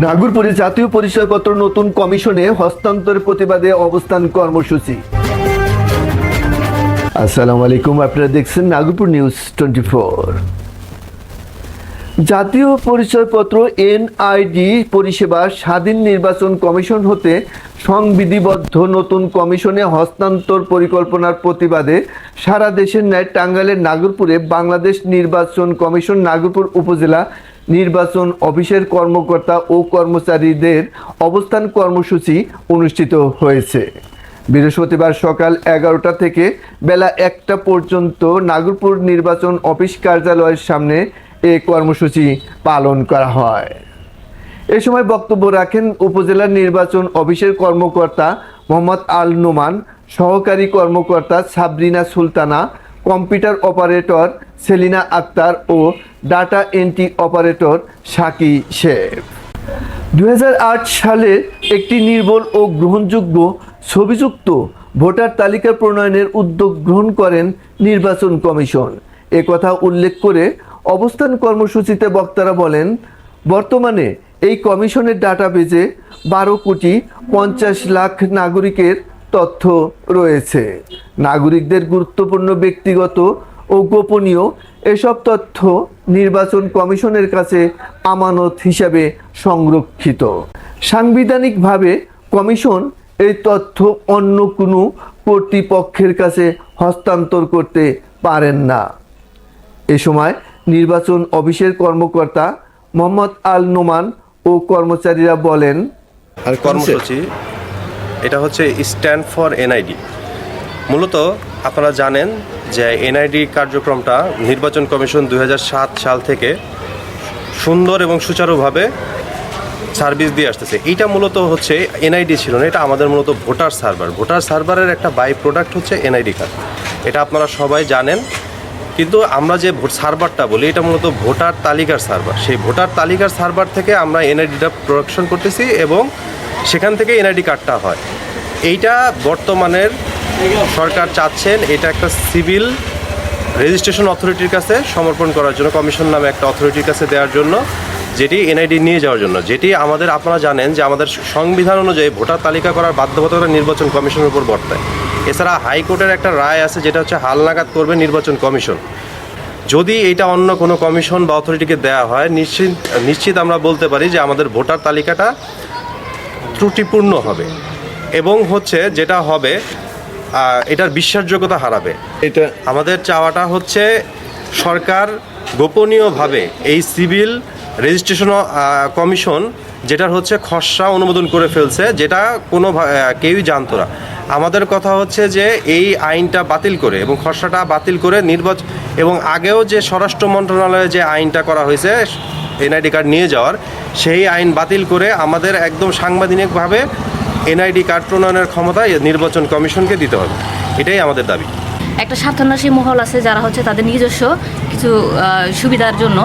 নাগরপুরে জাতীয় পরিচয়পত্র নতুন কমিশনে হস্তান্তর প্রতিবাদে অবস্থান কর্মসূচি। আসসালামু আলাইকুম, আপনারা দেখছেন নাগরপুর নিউজ টোয়েন্টি ফোর। জাতীয় পরিচয়পত্র এনআইডি পরিষেবা স্বাধীন নির্বাচন কমিশন হতে সংবিধিবদ্ধ নতুন কমিশনে হস্তান্তর পরিকল্পনার প্রতিবাদে সারা দেশের ন্যায় টাঙ্গাইলের নাগরপুরে বাংলাদেশ নির্বাচন কমিশন নাগরপুর উপজেলা নির্বাচন অফিসের কর্মকর্তা ও কর্মচারীদের অবস্থান কর্মসূচি অনুষ্ঠিত হয়েছে। বৃহস্পতিবার সকাল এগারোটা থেকে বেলা একটা পর্যন্ত নাগরপুর নির্বাচন অফিস কার্যালয়ের সামনে এ কর্মসূচি পালন করা হয়। এ সময় বক্তব্য রাখেন উপজেলা নির্বাচন অফিসের কর্মকর্তা মোহাম্মদ আল নোমান, সহকারী কর্মকর্তা সাবরিনা সুলতানা, কম্পিউটার অপারেটর সেলিনা আক্তার ও data entry operator Saki Sheikh. দুই সালে একটি নির্ভুল ও গ্রহণযোগ্য ছবিযুক্ত ভোটার তালিকা প্রণয়নের উদ্যোগ গ্রহণ করেন নির্বাচন কমিশন। এ কথা উল্লেখ করে অবস্থান কর্মসূচিতে বক্তারা বলেন, বর্তমানে এই কমিশনের ডাটাবেজে বারো কোটি পঞ্চাশ লাখ নাগরিকের তথ্য রয়েছে। নাগরিকদের গুরুত্বপূর্ণ ব্যক্তিগত ও গোপনীয় এসব তথ্য নির্বাচন কমিশনের কাছে আমানত হিসাবে সংরক্ষিত। সাংবিধানিকভাবে কমিশন এই তথ্য অন্য কোনো কর্তৃপক্ষের কাছে হস্তান্তর করতে পারেন না। এ সময় নির্বাচন অফিসের কর্মকর্তা মোহাম্মদ আল নোমান ও কর্মচারীরা বলেন, আর কর্মসূচি, এটা হচ্ছে স্ট্যান্ড ফর এনআইডি। মূলত আপনারা জানেন যে এনআইডি কার্যক্রমটা নির্বাচন কমিশন দু হাজার সাত সাল থেকে সুন্দর এবং সুচারুভাবে সার্ভিস দিয়ে আসতেছে। এইটা মূলত হচ্ছে এনআইডি ছিল না, এটা আমাদের মূলত ভোটার সার্ভার। ভোটার সার্ভারের একটা বাই প্রোডাক্ট হচ্ছে এনআইডি কার্ড। এটা আপনারা সবাই জানেন, কিন্তু আমরা যে ভোট সার্ভারটা বলি, এটা মূলত ভোটার তালিকার সার্ভার। সেই ভোটার তালিকার সার্ভার থেকে আমরা এনআইডিটা প্রোডাকশন করতেছি এবং সেখান থেকে এনআইডি কার্ডটা হয়। এইটা বর্তমানের সরকার চাচ্ছেন এটা একটা সিভিল রেজিস্ট্রেশন অথরিটির কাছে সমর্পণ করার জন্য, কমিশন নামে একটা অথরিটির কাছে দেওয়ার জন্য, যেটি এনআইডি নিয়ে যাওয়ার জন্য। যেটি আমাদের, আপনারা জানেন যে আমাদের সংবিধান অনুযায়ী ভোটার তালিকা করার বাধ্যবাধকতা নির্বাচন কমিশনের উপর বর্তায়। এছাড়া হাইকোর্টের একটা রায় আছে, যেটা হচ্ছে হালনাগাদ করবে নির্বাচন কমিশন। যদি এটা অন্য কোনো কমিশন বা অথরিটিকে দেওয়া হয়, নিশ্চিত নিশ্চিত আমরা বলতে পারি যে আমাদের ভোটার তালিকাটা ত্রুটিপূর্ণ হবে। এবং হচ্ছে যেটা হবে এটার বিশ্বাসযোগ্যতা হারাবে। এটা আমাদের চাওয়াটা হচ্ছে সরকার গোপনীয়ভাবে এই সিভিল রেজিস্ট্রেশন কমিশন যেটার হচ্ছে খসড়া অনুমোদন করে ফেলছে যেটা কোনো কেউই জানতো না। আমাদের কথা হচ্ছে যে এই আইনটা বাতিল করে এবং খসড়াটা বাতিল করে নির্বাচন এবং আগেও যে স্বরাষ্ট্র মন্ত্রণালয়ে যে আইনটা করা হয়েছে এনআইডি কার্ড নিয়ে যাওয়ার সেই আইন বাতিল করে আমাদের একদম সাংবিধানিকভাবে এনআইডি কার্ড প্রণয়নের ক্ষমতা নির্বাচন কমিশনকে দিতে হবে। এটাই আমাদের দাবি। একটা স্বার্থান্বেষী মহল আছে যারা হচ্ছে তাদের নিজস্ব কিছু সুবিধার জন্য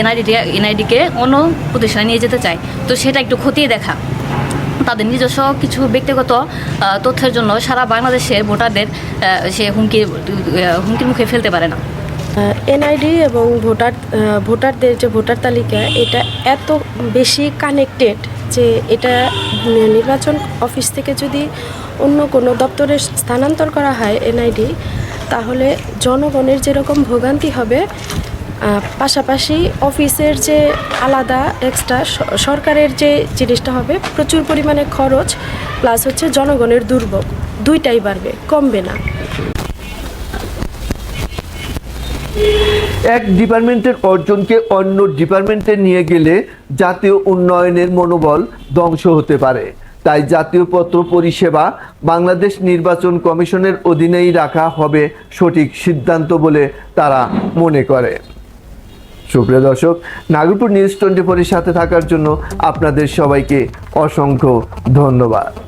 এনআইডি এনআইডিকে অন্য প্রতিষ্ঠানে নিয়ে যেতে চায়। তো সেটা একটু খতিয়ে দেখা। তাদের নিজস্ব কিছু ব্যক্তিগত তথ্যের জন্য সারা বাংলাদেশের ভোটারদের সে হুমকি হুমকির মুখে ফেলতে পারে না। এনআইডি এবং ভোটার ভোটারদের যে ভোটার তালিকা এটা এত বেশি কানেক্টেড যে এটা নির্বাচন অফিস থেকে যদি অন্য কোনো দপ্তরে স্থানান্তর করা হয় এনআইডি, তাহলে জনগণের যেরকম ভোগান্তি হবে পাশাপাশি অফিসের যে আলাদা এক্সট্রা সরকারের যে জিনিসটা হবে, প্রচুর পরিমাণে খরচ প্লাস হচ্ছে জনগণের দুর্ভোগ, দুইটাই বাড়বে, কমবে না। এক ডিপার্টমেন্টের অর্জনকে অন্য ডিপার্টমেন্টে নিয়ে গেলে জাতীয় উন্নয়নের মনোবল ধ্বংস হতে পারে। তাই জাতীয় পত্র পরিষেবা বাংলাদেশ নির্বাচন কমিশনের অধীনেই রাখা হবে সঠিক সিদ্ধান্ত বলে তারা মনে করে। সুপ্রিয় দর্শক, নাগরপুর নিউজ টোয়েন্টি ফোরের সাথে থাকার জন্য আপনাদের সবাইকে অসংখ্য ধন্যবাদ।